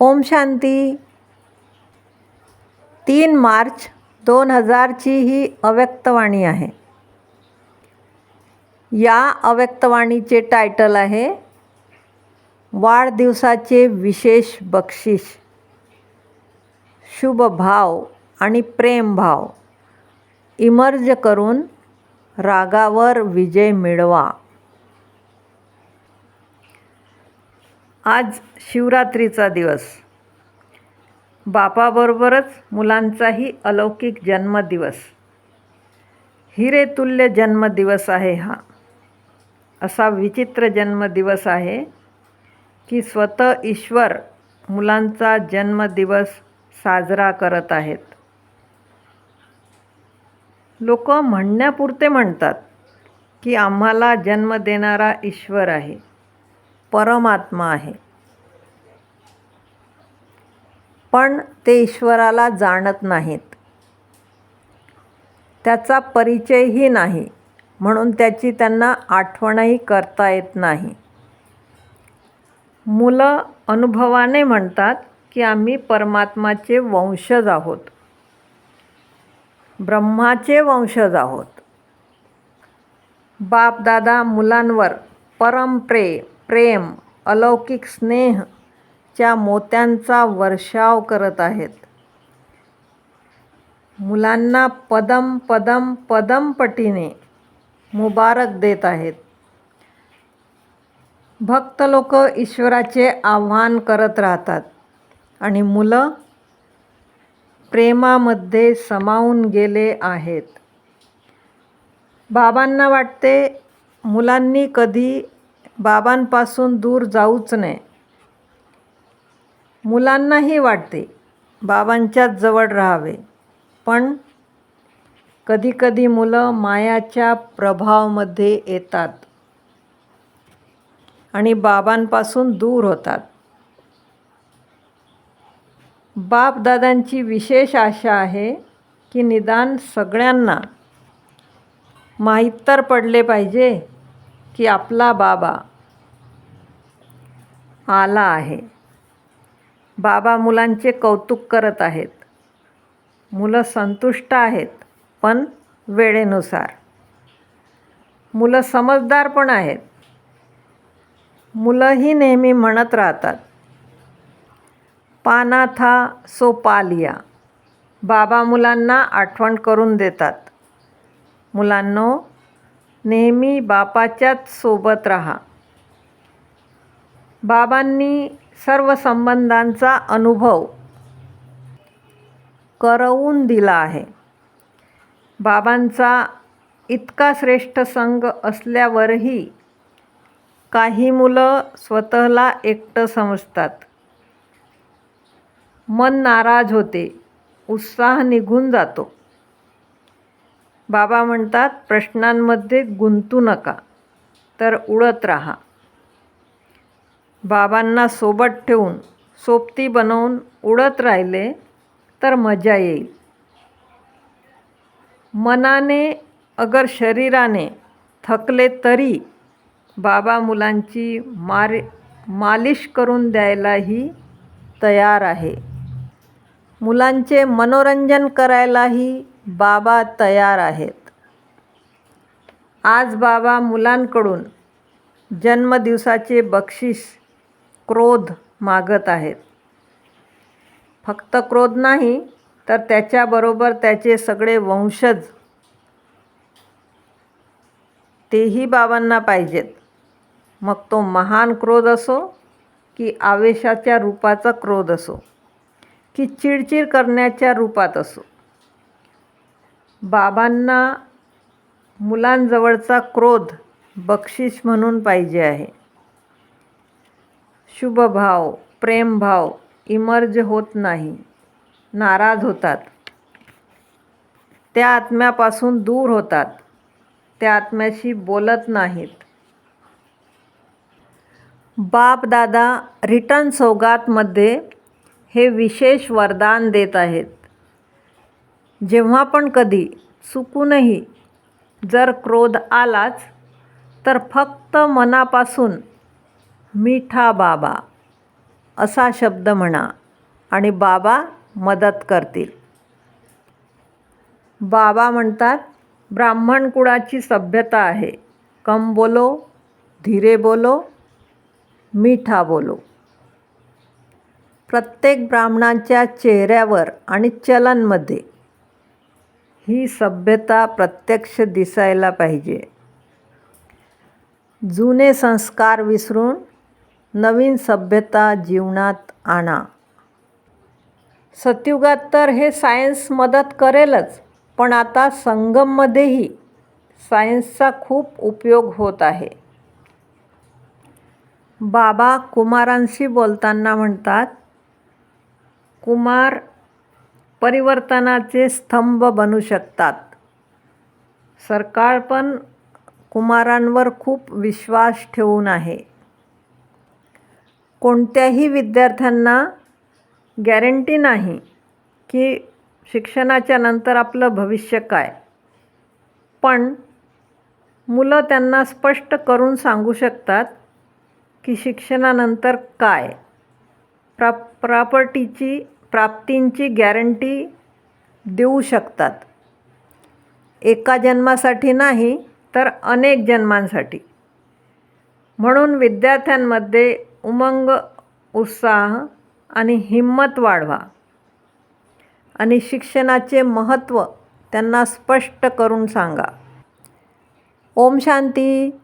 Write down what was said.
ओम शांती. तीन मार्च दोन हजारची ही अव्यक्तवाणी आहे. या अव्यक्तवाणीचे टायटल आहे वाढदिवसाचे विशेष बक्षीस. शुभ भाव आणि प्रेमभाव इमर्ज करून रागावर विजय मिळवा. आज शिवरात्रीचा दिवस. बापाबरोबरच मुलांचाही अलौकिक जन्मदिवस. हिरेतुल्य जन्मदिवस आहे हा. असा विचित्र जन्मदिवस आहे की स्वतः ईश्वर मुलांचा जन्मदिवस साजरा करत आहेत. लोक म्हणण्यापुरते म्हणतात की आम्हाला जन्म देणारा ईश्वर आहे. परमात्मा आहे. पण ते ईश्वराला जाणत नाहीत. त्याचा परिचयही नाही. म्हणून त्याची त्यांना आठवणही करता येत नाही. मुलं अनुभवाने म्हणतात की आम्ही परमात्माचे वंशज आहोत. ब्रह्माचे वंशज आहोत. बापदादा मुलांवर परमप्रे प्रेम अलौकिक स्नेह च्या मोत्यांचा वर्षाव करत आहेत. मुलांना पदम पदम पदमपटीने मुबारक देत आहेत. भक्त लोक ईश्वराचे आव्हान करत राहतात आणि मुलं प्रेमामध्ये समावून गेले आहेत. बाबांना वाटते मुलांनी कधी बाबांपासून दूर जाऊच नये. मुलांनाही वाटते बाबांच्याच जवळ राहावे. पण कधीकधी मुलं मायाच्या प्रभावामध्ये येतात आणि बाबांपासून दूर होतात. बापदादांची विशेष आशा आहे की निदान सगळ्यांना माहीत तर पडले पाहिजे की आपला बाबा आला आहे. बाबा मुलांचे कौतुक करत आहेत. मुलं संतुष्ट आहेत पण वेळेनुसार. मुलं समजदार पण आहेत. मुलंही नेहमी म्हणत राहतात पाना था सो पालिया बाबा मुलांना आठवण करून देतात. मुलांनो नेहमी बापाच्याच सोबत राहा. बाबांनी सर्व संबंधांचा अनुभव करवून दिला आहे. बाबांचा इतका श्रेष्ठ संघ असल्यावरही काही मुलं स्वतःला एकटं समजतात. मन नाराज होते. उत्साह निघून जातो. बाबा म्हणतात प्रश्नांमध्ये गुंतू नका तर उडत राहा. बाबांना सोबत ठेवून सोबती बनवून उडत राहिले तर मजा येईल. मनाने अगर शरीराने थकले तरी बाबा मुलांची मार मालिश करून द्यायलाही तयार आहे. मुलांचे मनोरंजन करायलाही बाबा तयार आहेत. आज बाबा मुलांकडून जन्मदिवसाचे बक्षीस क्रोध मागत आहेत. फक्त क्रोध नाही तर त्याच्याबरोबर त्याचे सगळे वंशज तेही बाबांना पाहिजेत. मग तो महान क्रोध असो की आवेशाच्या रूपाचा क्रोध असो की चिडचिड करण्याच्या रूपात असो. बाबांना मुलांजवळचा क्रोध बक्षीस म्हणून पाहिजे आहे. शुभभाव प्रेमभाव इमर्ज होत नाही नाराज होतात. त्या आत्म्यापासून दूर होतात. त्या आत्म्याशी बोलत नाहीत. बाप दादा रिटर्न सौगातमध्ये हे विशेष वरदान देत आहेत. जेव्हा पण कधी चुकूनही जर क्रोध आलाच तर फक्त मनापासून मिठा बाबा असा शब्द म्हणा आणि बाबा मदत करतील. बाबा म्हणतात ब्राह्मण कुळाची सभ्यता आहे. कम बोलो धीरे बोलो मिठा बोलो. प्रत्येक ब्राह्मणांच्या चेहऱ्यावर आणि चलनमध्ये ही सभ्यता प्रत्यक्ष दिसायला पाहिजे. जुने संस्कार विसरून नवीन सभ्यता जीवनात आणा. सतयुगात तर हे सायन्स मदत करेलच पण आता संगममध्येही सायन्सचा खूप उपयोग होत आहे. बाबा कुमारांशी बोलताना म्हणतात कुमार परिवर्तनाचे स्तंभ बनू शकतात. सरकार पण कुमारांवर खूप विश्वास ठेवून आहे. कोणत्याही विद्यार्थ्यांना गॅरंटी नाही की शिक्षणाच्या नंतर आपलं भविष्य काय. पण मुलं त्यांना स्पष्ट करून सांगू शकतात की शिक्षणानंतर काय. प्रा प्रॉपर्टीची प्राप्तींची गॅरंटी देऊ शकतात. एका जन्मासाठी नाही तर अनेक जन्मांसाठी. म्हणून विद्यार्थ्यांमध्ये उमंग उत्साह आणि हिंमत वाढवा. आणि शिक्षणाचे महत्त्व त्यांना स्पष्ट करून सांगा. ओम शांती.